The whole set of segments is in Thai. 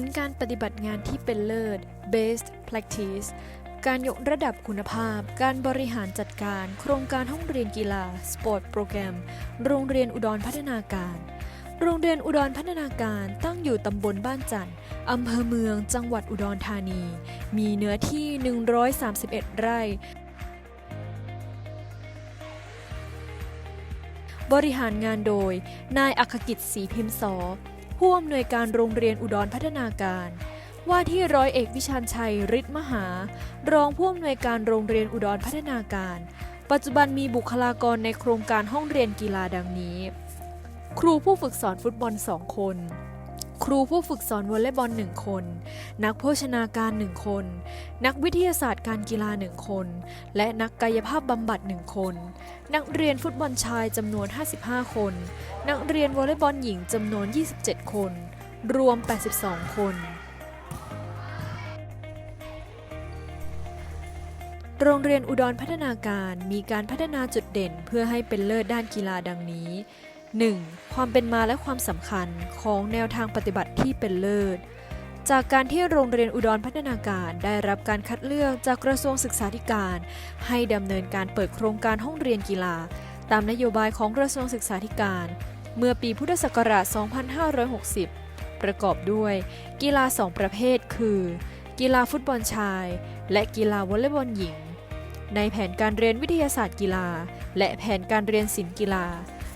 ลการปฏิบัติงานที่เป็นเลิศ Best Practice การยกระดับคุณภาพ การบริหารจัดการ โครงการห้องเรียนกีฬา สปอร์ตโปรแกรม โรงเรียนอุดรพัฒนาการ โรงเรียนอุดรพัฒนาการตั้งอยู่ตำบลบ้านจันทร์อำเภอเมือง จังหวัดอุดรธานี มีเนื้อที่ 131 ไร่ บริหารงานโดย นายอัคกิจศรีพิมพ์สอ ผู้อำนวยการโรงเรียนอุดรพัฒนาการ ว่าที่ร้อยเอกวิชานชัยฤทธิ์มหา รองผู้อำนวยการโรงเรียนอุดรพัฒนาการ ปัจจุบันมีบุคลากรในโครงการห้องเรียนกีฬาดังนี้ ครูผู้ฝึกสอนฟุตบอลสองคน ครูผู้ฝึกสอนวอลเลย์บอล1คน นักโภชนาการ1คน นักวิทยาศาสตร์การกีฬา1คน และนักกายภาพบำบัด1คน นักเรียนฟุตบอลชายจำนวน 55 คน นักเรียนวอลเลย์บอลหญิงจำนวน 27 คน รวม 82 คนโรงเรียนอุดรพัฒนาการมีการพัฒนาจุดเด่นเพื่อให้เป็นเลิศด้านกีฬาดังนี้ 1. ความเป็นมาและความสำคัญของแนวทางปฏิบัติที่เป็นเลิศ จากการที่โรงเรียนอุดรพัฒนาการได้รับการคัดเลือกจากกระทรวงศึกษาธิการ ให้ดำเนินการเปิดโครงการห้องเรียนกีฬา ตามนโยบายของกระทรวงศึกษาธิการ เมื่อปีพุทธศักราช 2560 ประกอบด้วย กีฬา 2 ประเภท คือ กีฬาฟุตบอลชาย และกีฬาวอลเลย์บอลหญิง ในแผนการเรียนวิทยาศาสตร์กีฬา และแผนการเรียนศิลป์กีฬา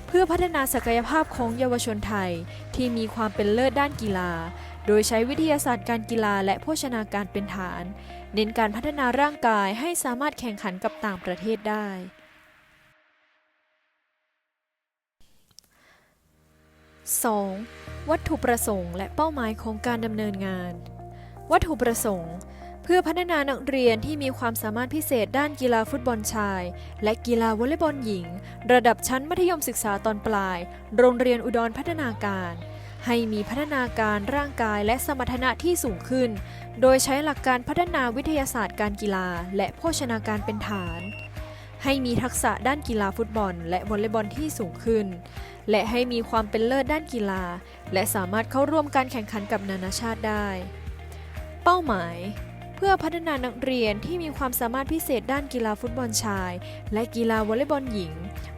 เพื่อพัฒนาศักยภาพของเยาวชนไทยที่มีความเป็นเลิศด้านกีฬา โดยใช้วิทยาศาสตร์การกีฬาและโภชนาการเป็นฐาน เน้นการพัฒนาร่างกายให้สามารถแข่งขันกับต่างประเทศได้ 2. วัตถุประสงค์และเป้าหมายของการดำเนินงาน วัตถุประสงค์ เพื่อพัฒนานักเรียนที่มีความสามารถพิเศษด้านกีฬาฟุตบอลชาย และกีฬาวอลเลย์บอลหญิง ระดับชั้นมัธยมศึกษาตอนปลาย โรงเรียนอุดรพัฒนาการ ให้มีพัฒนาการร่างกายและสมรรถนะที่สูงขึ้น โดยใช้หลักการพัฒนาวิทยาศาสตร์การกีฬา และโภชนาการเป็นฐาน ให้มีทักษะด้านกีฬาฟุตบอล และวอลเลย์บอลที่สูงขึ้น และให้มีความเป็นเลิศด้านกีฬา และสามารถเข้าร่วมการแข่งขันกับนานาชาติได้ เป้าหมาย เพื่อพัฒนานักเรียนที่มีความสามารถพิเศษด้านกีฬาฟุตบอลชาย และกีฬาวอลเลย์บอลหญิง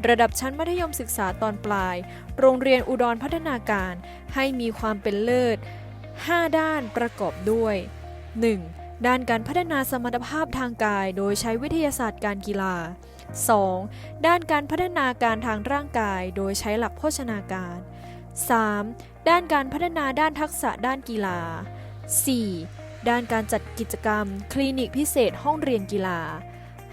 ระดับชั้นมัธยมศึกษาตอนปลาย โรงเรียนอุดรพัฒนาการให้มีความเป็นเลิศ 5 ด้านประกอบด้วย 1. ด้านการพัฒนาสมรรถภาพทางกาย โดยใช้วิทยาศาสตร์การกีฬา 2. ด้านการพัฒนาการทางร่างกาย โดยใช้หลักโภชนาการ 3. ด้านการพัฒนาด้านทักษะด้านกีฬา 4. ด้านการจัดกิจกรรม คลินิกพิเศษห้องเรียนกีฬา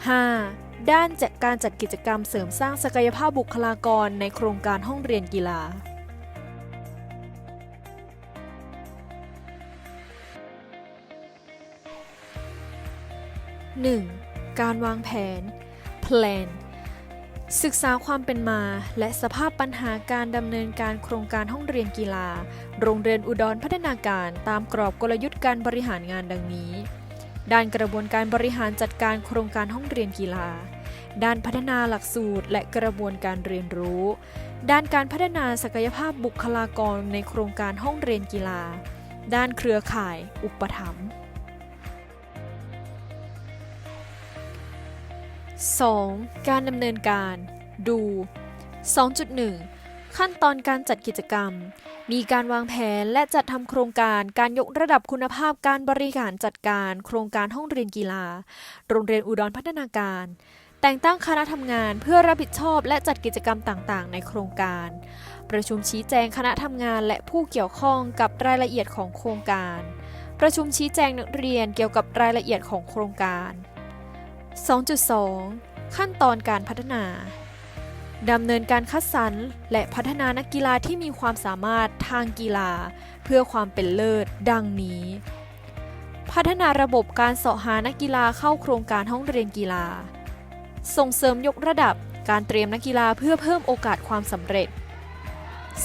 5. ด้านจัดการจัดกิจกรรมเสริมสร้างศักยภาพบุคลากรในโครงการห้องเรียนกีฬา 1. การวางแผน plan ศึกษาความเป็นมาและสภาพปัญหาการดำเนินการโครงการห้องเรียนกีฬา โรงเรียนอุดรพัฒนาการตามกรอบกลยุทธ์การบริหารงานดังนี้ ด้านกระบวนการบริหารจัดการโครงการห้องเรียนกีฬา ด้านพัฒนาหลักสูตรและกระบวนการเรียนรู้ ด้านการพัฒนาศักยภาพบุคลากรในโครงการห้องเรียนกีฬา ด้านเครือข่าย อุปถัมภ์ 2. การดำเนินการ ดู 2.1 ขั้นตอนการจัดกิจกรรม มีการวางแผนและจัดทำโครงการการยกระดับคุณภาพการบริหารจัดการ โครงการห้องเรียนกีฬา โรงเรียนอุดรพัฒนาการ แต่งตั้งคณะทำงานเพื่อรับผิดชอบและจัดกิจกรรมต่างๆ ในโครงการ ประชุมชี้แจงคณะทำงานและผู้เกี่ยวข้องกับรายละเอียดของโครงการ ประชุมชี้แจงนักเรียนเกี่ยวกับรายละเอียดของโครงการ 2.2 ขั้นตอนการพัฒนา ดำเนินการคัดสรรและพัฒนานักกีฬาที่มีความสามารถทางกีฬา เพื่อความเป็นเลิศดังนี้ พัฒนาระบบการเสาะหานักกีฬาเข้าโครงการห้องเรียนกีฬา ส่งเสริมยกระดับการเตรียมนักกีฬาเพื่อเพิ่มโอกาสความสำเร็จ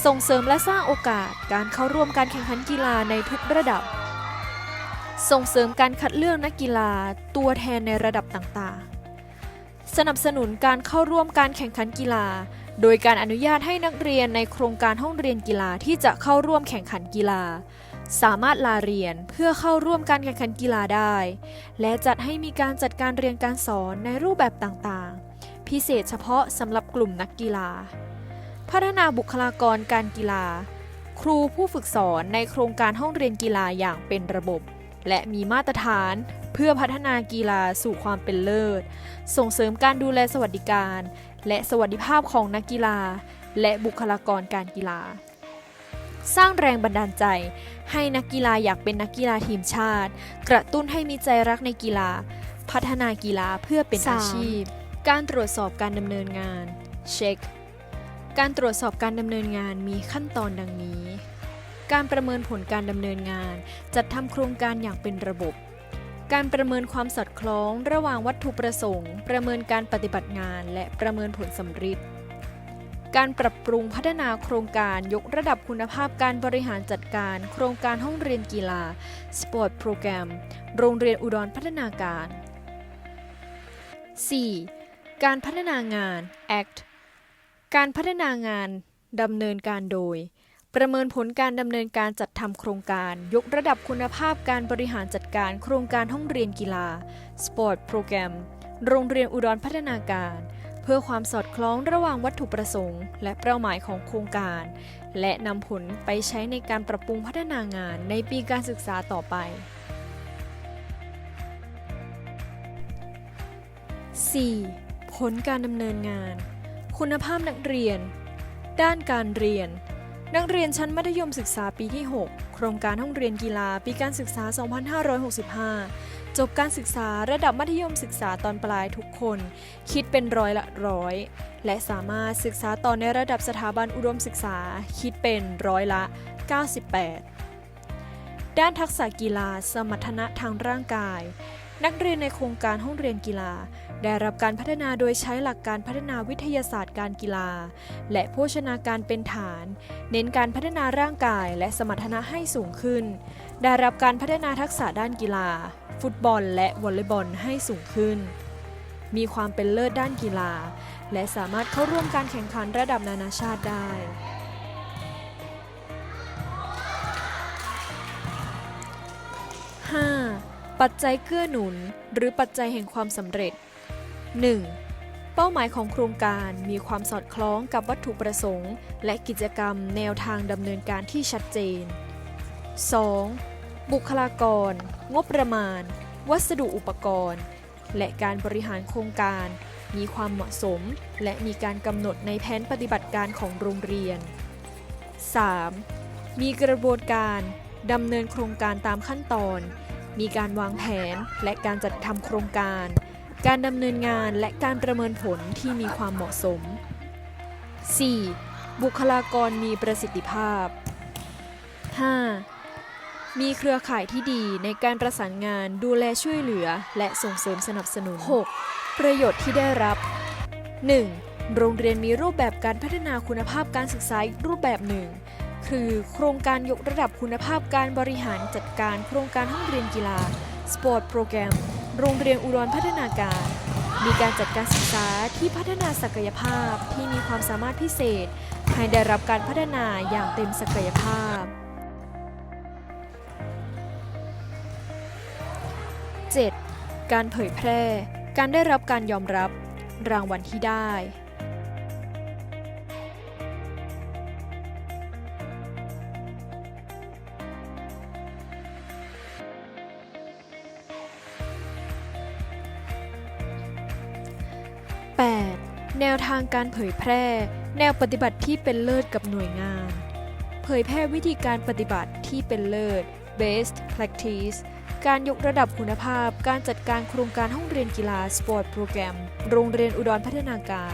ส่งเสริมและสร้างโอกาสการเข้าร่วมการแข่งขันกีฬาในทุกระดับ ส่งเสริมการคัดเลือกนักกีฬาตัวแทนในระดับต่างๆ สนับสนุนการเข้าร่วมการแข่งขันกีฬา โดยการอนุญาตให้นักเรียนในโครงการห้องเรียนกีฬาที่จะเข้าร่วมแข่งขันกีฬา สามารถลาเรียนเพื่อเข้าร่วมการแข่งขันกีฬาได้ และจัดให้มีการจัดการเรียนการสอนในรูปแบบต่างๆ พิเศษเฉพาะสำหรับกลุ่มนักกีฬา พัฒนาบุคลากรการกีฬา ครูผู้ฝึกสอนในโครงการห้องเรียนกีฬาอย่างเป็นระบบ และมีมาตรฐานเพื่อพัฒนากีฬาสู่ความเป็นเลิศ ส่งเสริมการดูแลสวัสดิการ และสวัสดิภาพของนักกีฬา และบุคลากรการกีฬา สร้างแรงบันดาลใจ ให้นักกีฬาอยากเป็นนักกีฬาทีมชาติ กระตุ้นให้มีใจรักในกีฬา พัฒนากีฬาเพื่อเป็นสามอาชีพ การตรวจสอบการดำเนินงาน เช็ค การตรวจสอบการดำเนินงานมีขั้นตอนดังนี้ การประเมินผลการดำเนินงาน จัดทำโครงการอย่างเป็นระบบ การประเมินความสอดคล้องระหว่างวัตถุประสงค์ ประเมินการปฏิบัติงาน และประเมินผลสำฤทธิ์การปรับปรุงพัฒนาโครงการยกระดับคุณภาพการบริหารจัดการ โครงการห้องเรียนกีฬาสปอร์ตโปรแกรมโรงเรียนอุดรพัฒนาการ 4. การพัฒนางาน ACT การพัฒนางานดำเนินการโดย ประเมินผลการดำเนินการจัดทำโครงการ ยกระดับคุณภาพการบริหารจัดการโครงการห้องเรียนกีฬา สปอร์ตโปรแกรม โรงเรียนอุดรพัฒนาการ เพื่อความสอดคล้องระหว่างวัตถุประสงค์ และเป้าหมายของโครงการ และนำผลไปใช้ในการปรับปรุงพัฒนางานในปีการศึกษาต่อไป 4. ผลการดำเนินงาน คุณภาพนักเรียน ด้านการเรียน นักเรียนชั้นมัธยมศึกษาปีที่ 6 โครงการห้องเรียนกีฬาปีการศึกษา 2565 จบการศึกษาระดับมัธยมศึกษาตอนปลายทุกคน คิดเป็นร้อยละร้อย และสามารถศึกษาต่อในระดับสถาบันอุดมศึกษา คิดเป็นร้อยละ 98 ด้านทักษะกีฬาสมรรถนะทางร่างกาย นักเรียนในโครงการห้องเรียนกีฬา ได้รับการพัฒนาโดยใช้หลักการพัฒนาวิทยาศาสตร์การกีฬา และโภชนาการเป็นฐาน เน้นการพัฒนาร่างกายและสมรรถนะให้สูงขึ้น ได้รับการพัฒนาทักษะด้านกีฬา ฟุตบอล และวอลเลย์บอลให้สูงขึ้น มีความเป็นเลิศด้านกีฬา และสามารถเข้าร่วมการแข่งขันระดับนานาชาติได้ ปัจจัยเกื้อหนุน หรือปัจจัยแห่งความสำเร็จ 1. เป้าหมายของโครงการมีความสอดคล้องกับวัตถุประสงค์ และกิจกรรมแนวทางดำเนินการที่ชัดเจน 2. บุคลากร งบประมาณ วัสดุอุปกรณ์ และการบริหารโครงการ มีความเหมาะสม และมีการกำหนดในแผนปฏิบัติการของโรงเรียน 3. มีกระบวนการดำเนินโครงการตามขั้นตอน มีการวางแผนและการจัดทำโครงการ การดำเนินงานและการประเมินผลที่มีความเหมาะสม 4. บุคลากรมีประสิทธิภาพ 5. มีเครือข่ายที่ดีในการประสานงานดูแลช่วยเหลือและส่งเสริมสนับสนุน 6. ประโยชน์ที่ได้รับ 1. โรงเรียนมีรูปแบบการพัฒนาคุณภาพการศึกษาอีกรูปแบบหนึ่ง คือโครงการยกระดับคุณภาพการบริหารจัดการโครงการห้องเรียนกีฬา สปอร์ตโปรแกรม โรงเรียนอุดรพัฒนาการ มีการจัดการศึกษาที่พัฒนาศักยภาพที่มีความสามารถพิเศษ ให้ได้รับการพัฒนาอย่างเต็มศักยภาพ 7. การเผยแพร่ การได้รับการยอมรับ รางวัลที่ได้ แนวทางการเผยแพร่ แนวปฏิบัติที่เป็นเลิศกับหน่วยงาน เผยแพร่วิธีการปฏิบัติที่เป็นเลิศ best practice การยกระดับคุณภาพ การจัดการโครงการห้องเรียนกีฬาสปอร์ตโปรแกรม โรงเรียนอุดรพัฒนาการ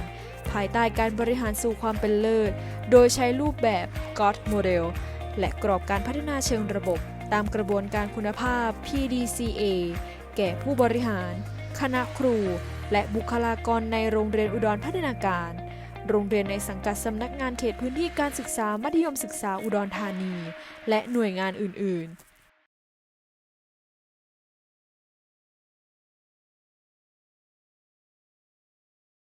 ภายใต้การบริหารสู่ความเป็นเลิศ โดยใช้รูปแบบ GOT Model และกรอบการพัฒนาเชิงระบบ ตามกระบวนการคุณภาพ PDCA แก่ผู้บริหาร คณะครู และบุคลากรในโรงเรียนอุดรพัฒนาการ โรงเรียนในสังกัดสำนักงานเขตพื้นที่การศึกษามัธยมศึกษาอุดรธานี และหน่วยงานอื่น ๆ